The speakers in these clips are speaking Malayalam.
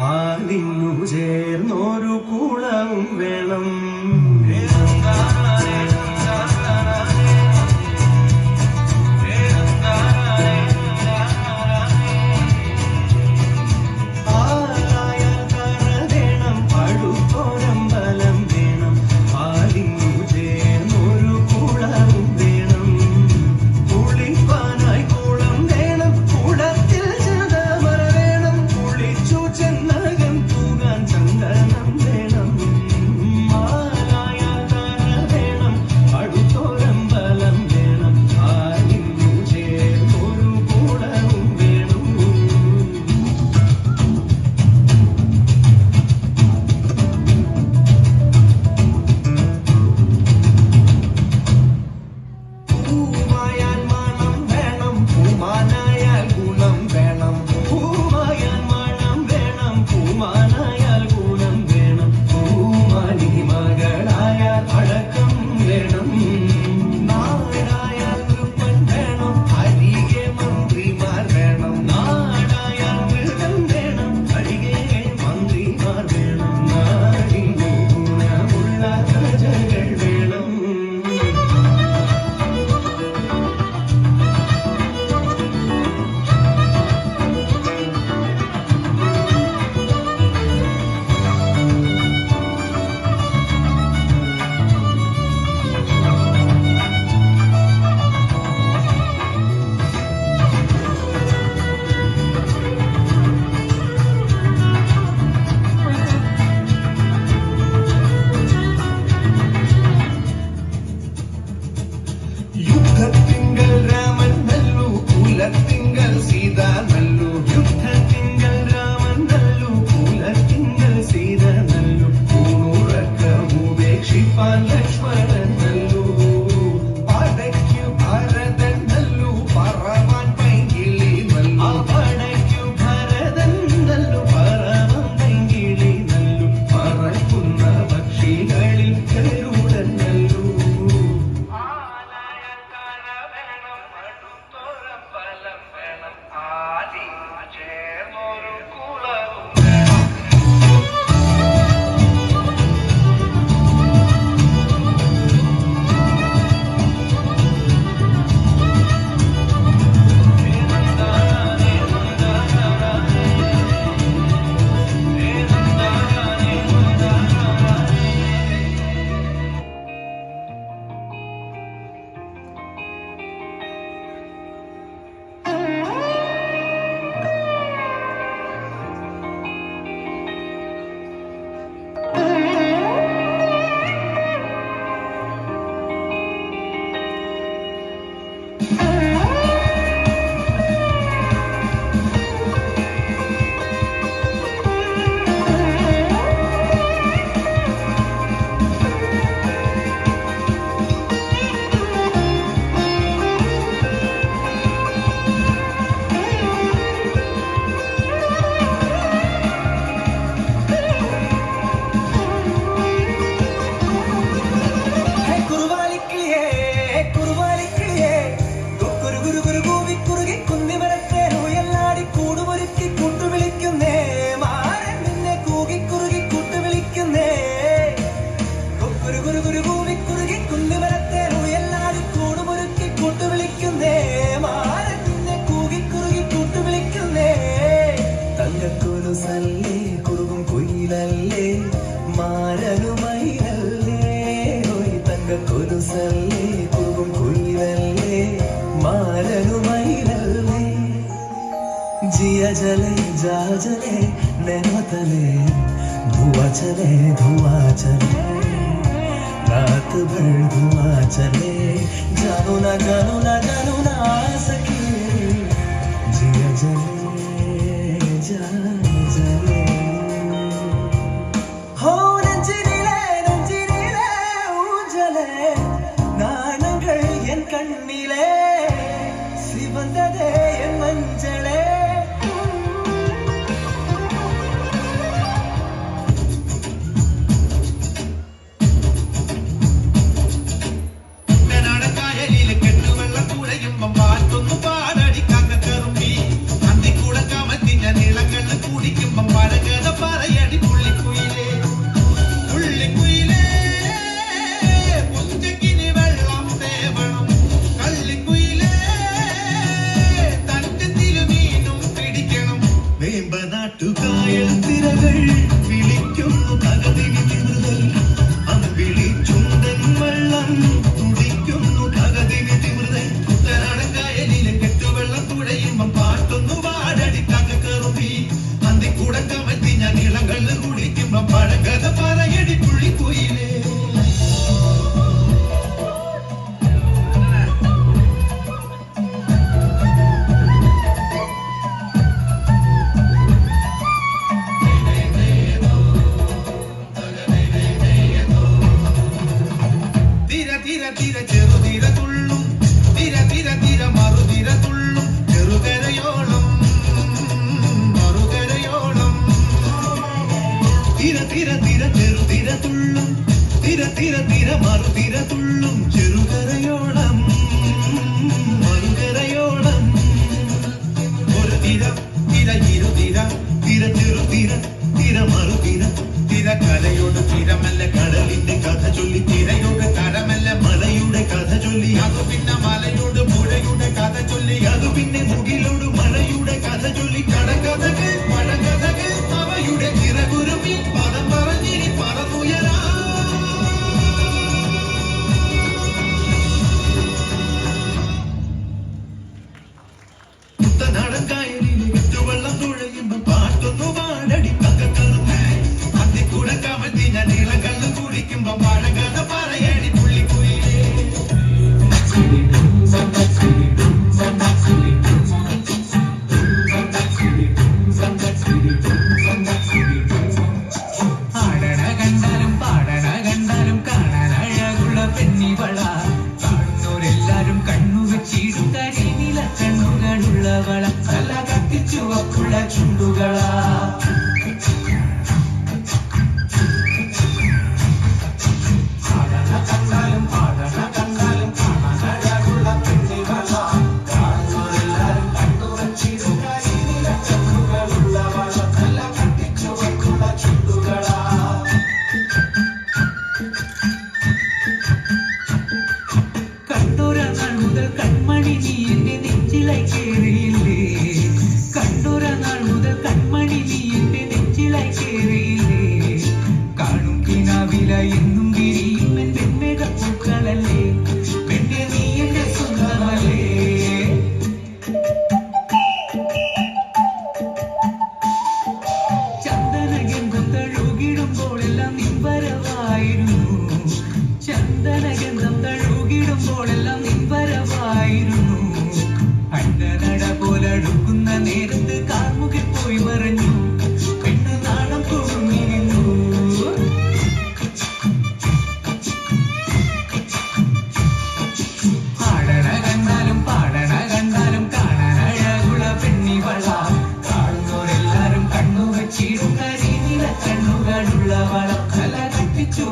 ആലിന്നു ചേർന്നൊരു കുളവും വേണം. കുരു കുരു ഭൂമി കുറുകി കുല്ലുമരത്തെ ഉയല്ലാടി കൂടുമുരുക്കി കൂട്ടുവിളിക്കുന്നേ. മാരത്തിനെ കൂകി കുറുകി കൂട്ടുവിളിക്കുന്നേ. തങ്കക്കുരുസല്ലേ കുറുകും കുയിലല്ലേ മാരനുമയിലല്ലേ തങ്കക്കുരുസല്ലേ കുറുകും കുയിലല്ലേ മാരനുമയിലല്ലേ ജിയ ജലേ ജാ ജലേ നെനതലേ ധുവ ചലേ ധുവ ചലേ रात भर घुमा चले। जानो ना जानो ना जानो ना सके जिया चले जा चले हो நெஞ்சினிலே நெஞ்சினிலே ஊஞ்சலே நாணங்கள் என் கண்ணிலே சிவந்ததே என் மஞ்சளே തിര തിര ചെറുതിര തുള്ളും. തിര തിര തിര മറുതിര തുള്ളും. ചെറുകരയോളം മറുകരയോളം. ഒരു തിര തിര ഇരുതിര തിര ചെറുതിര തിര മറുതിര തിര. കരയോട് തിരമല്ല കടലിന്റെ കഥ ചൊല്ലി തിരയോട് കരമല്ല മലയുടെ കഥ ചൊല്ലി. അത് പിന്നെ മല you like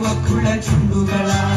ചുവപ്പുള്ള ചുണ്ടുകളാ.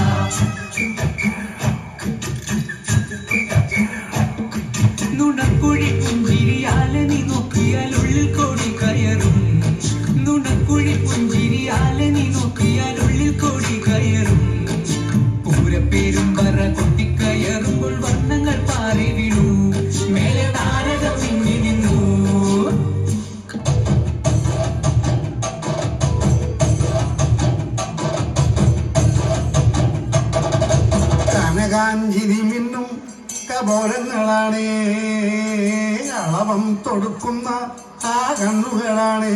കൊടുക്കുന്ന ആ കണ്ണുകളാണേ.